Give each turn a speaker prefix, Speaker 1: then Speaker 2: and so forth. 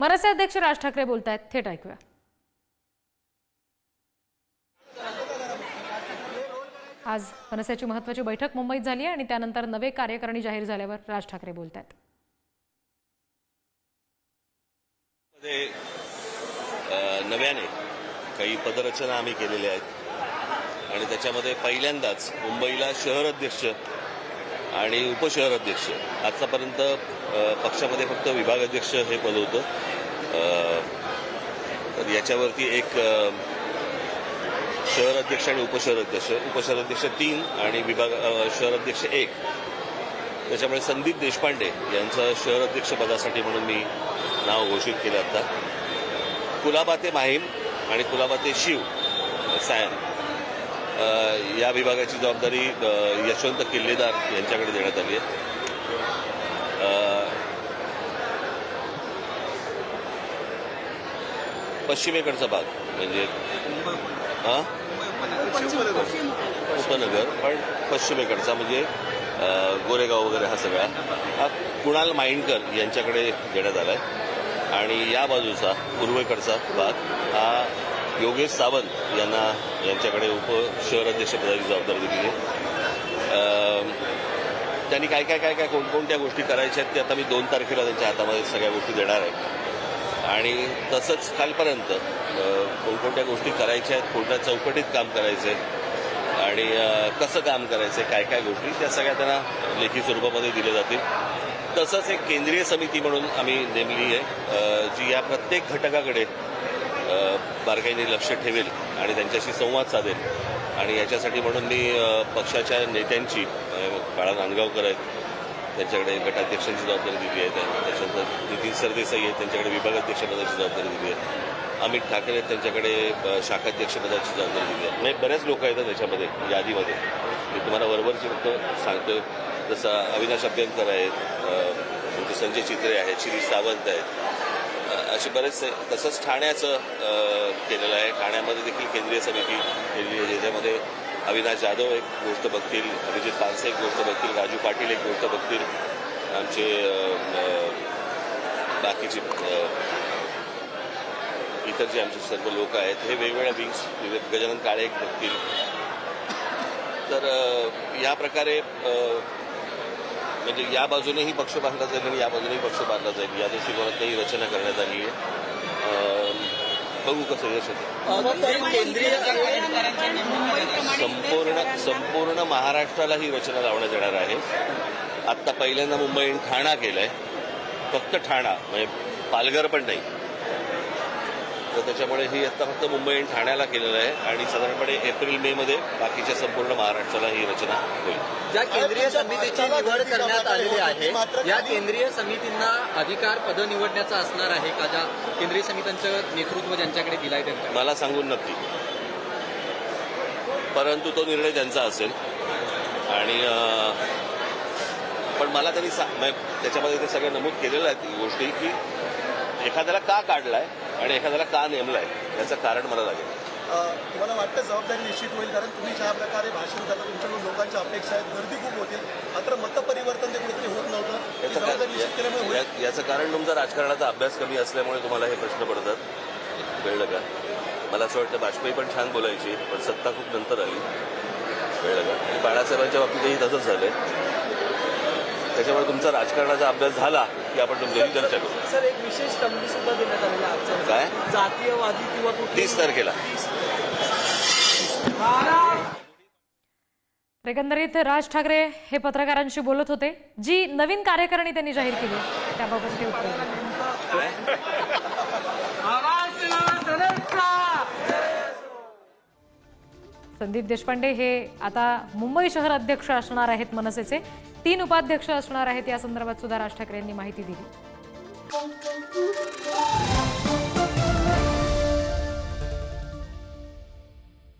Speaker 1: मनसे अध्यक्ष राज ठाकरे बोलत आहेत थेट ऐकूया. आज मनसेची महत्वाची बैठक मुंबईत झाली आहे आणि त्यानंतर नवे कार्यकारिणी जाहीर झाल्यावर राज ठाकरे बोलत आहेत
Speaker 2: नव्याने काही पदरचना आम्ही केलेल्या आहेत. आणि त्याच्यामध्ये पहिल्यांदाच मुंबईला शहर अध्यक्ष आणि उपशहर अध्यक्ष. आतापर्यंत पक्षामध्ये फक्त विभाग अध्यक्ष हे पद होतं. तर याच्यावरती एक शहर अध्यक्ष आणि उपशहर अध्यक्ष. उपशहर अध्यक्ष तीन आणि विभाग शहराध्यक्ष शहर अध्यक्ष एक. त्याच्यामुळे संदीप देशपांडे यांचं शहर अध्यक्ष पदासाठी म्हणून मी नाव घोषित केलं आता. कुलाबा ते माहीम आणि कुलाबा ते शिव सायन. या विभागाची जबाबदारी यशवंत किल्लेदार यांच्याकडे देण्यात आली आहे. पश्चिमेकडचा भाग म्हणजे हां? उपनगर पण पश्चिमेकडचा म्हणजे गोरेगाव वगैरे हा सगळा. हा कुणाल माइंडकर यांच्याकडे देण्यात आला आहे आणि या बाजूचा पूर्वेकडचा भाग हा योगेश सावंत यांना यांच्याकडे उप शहर अध्यक्षपदाची जबाबदारी दिली आहे. त्यांनी काय काय काय काय कोणकोणत्या गोष्टी करायच्या आहेत ते आता मी दोन तारखेला त्यांच्या हातामध्ये सगळ्या गोष्टी देणार आहे. आणि तसंच कालपर्यंत कोणकोणत्या गोष्टी करायच्या आहेत कोणत्या चौकटीत काम करायचं आहे आणि कसं काम करायचं आहे काय काय गोष्टी त्या सगळ्या त्यांना लेखी स्वरूपामध्ये दिल्या जातील. तसंच एक केंद्रीय समिती म्हणून आम्ही नेमली आहे. जी या प्रत्येक घटकाकडे बारकाईने लक्ष ठेवेल आणि त्यांच्याशी संवाद साधेल. आणि याच्यासाठी म्हणून मी पक्षाच्या नेत्यांची बाळा नांदगावकर आहेत त्यांच्याकडे गटाध्यक्षांची जबाबदारी दिली आहे त्या- त्याच्यानंतर नितीन सरदेसाई आहेत त्यांच्याकडे विभागाध्यक्षपदाची जबाबदारी दिली आहे. अमित ठाकरे आहेत त्यांच्याकडे शाखाध्यक्षपदाची जबाबदारी दिली आहे. म्हणजे बऱ्याच लोक आहेत त्याच्यामध्ये यादीमध्ये. मी तुम्हाला वरवरची फक्त सांगतो जसं अविनाश अभ्यंकर आहेत म्हणजे संजय चित्रे आहेत शिरीष सावंत आहेत असे बरेचसे तसंच ठाण्याचं केलेलं आहे. ठाण्यामध्ये देखील केंद्रीय समिती केलेली आहे ज्याच्यामध्ये अविनाश जाधव एक गोष्ट बघतील अभिजित पानसे एक गोष्ट बघतील राजू पाटील एक गोष्ट बघतील आमचे बाकीचे इतर जे आमचे सर्व लोक आहेत हे वेगवेगळ्या विंग्स गजानन काळे एक बघतील. तर या प्रकारे म्हणजे या बाजूनेही पक्ष बांधला जाईल आणि या बाजूनेही पक्ष बांधला जाईल. या दृष्टिकोनातही रचना करण्यात आली आहे. बघू कसं यश संपूर्ण संपूर्ण महाराष्ट्राला ही रचना लावण्यात येणार आहे. आत्ता पहिल्यांदा मुंबई ठाणा केलंय. फक्त ठाणा म्हणजे पालघर पण नाही. तर त्याच्यामुळे ही आत्ता फक्त मुंबई आणि ठाण्याला केलेलं आहे. आणि साधारणपणे एप्रिल मे मध्ये बाकीच्या संपूर्ण महाराष्ट्राला ही रचना होईल.
Speaker 3: ज्या केंद्रीय समितीची निवड करण्यात आलेली आहे या केंद्रीय समितींना अधिकार पद निवडण्याचा असणार आहे का? ज्या केंद्रीय समित्यांचं नेतृत्व ज्यांच्याकडे दिलाय त्यांच्या
Speaker 2: मला सांगून नक्की. परंतु तो निर्णय त्यांचा असेल. आणि पण मला त्यांनी त्याच्यामध्ये ते सगळं नमूद केलेलं आहे ती गोष्टी की एखाद्याला का काढलाय? आणि एखाद्याला का नेमलाय? याचं कारण मला लागेल.
Speaker 4: तुम्हाला वाटतं जबाबदारी निश्चित होईल? कारण तुम्ही ज्या प्रकारे भाषण करता तुमच्याकडून लोकांच्या अपेक्षा आहेत गर्दी खूप होतील मात्र मतपरिवर्तन ते कुठेतरी होत नव्हतं.
Speaker 2: याचं याचं कारण तुमचा राजकारणाचा अभ्यास कमी असल्यामुळे तुम्हाला हे प्रश्न पडतात. कळलं का मला असं वाटतं वाजपेयी पण छान बोलायची पण सत्ता खूप नंतर आली. कळलं का आणि बाळासाहेबांच्या बाबतीतही तसंच झालंय. त्याच्यामुळे तुमचा राजकारणाचा अभ्यास झाला की आपण तुमच्याशी चर्चा करू.
Speaker 5: सर एक विशेष संधी सुद्धा देण्यात आलेला आहे जातीयवादी किंवा
Speaker 2: तीस तारखेला.
Speaker 1: तर एकंदरीत राज ठाकरे हे पत्रकारांशी बोलत होते. जी नवीन कार्यकारिणी त्यांनी जाहीर केली त्याबाबत ते. संदीप देशपांडे हे आता मुंबई शहर अध्यक्ष असणार आहेत मनसेचे. तीन उपाध्यक्ष असणार आहेत या संदर्भात सुद्धा राज ठाकरे यांनी माहिती दिली.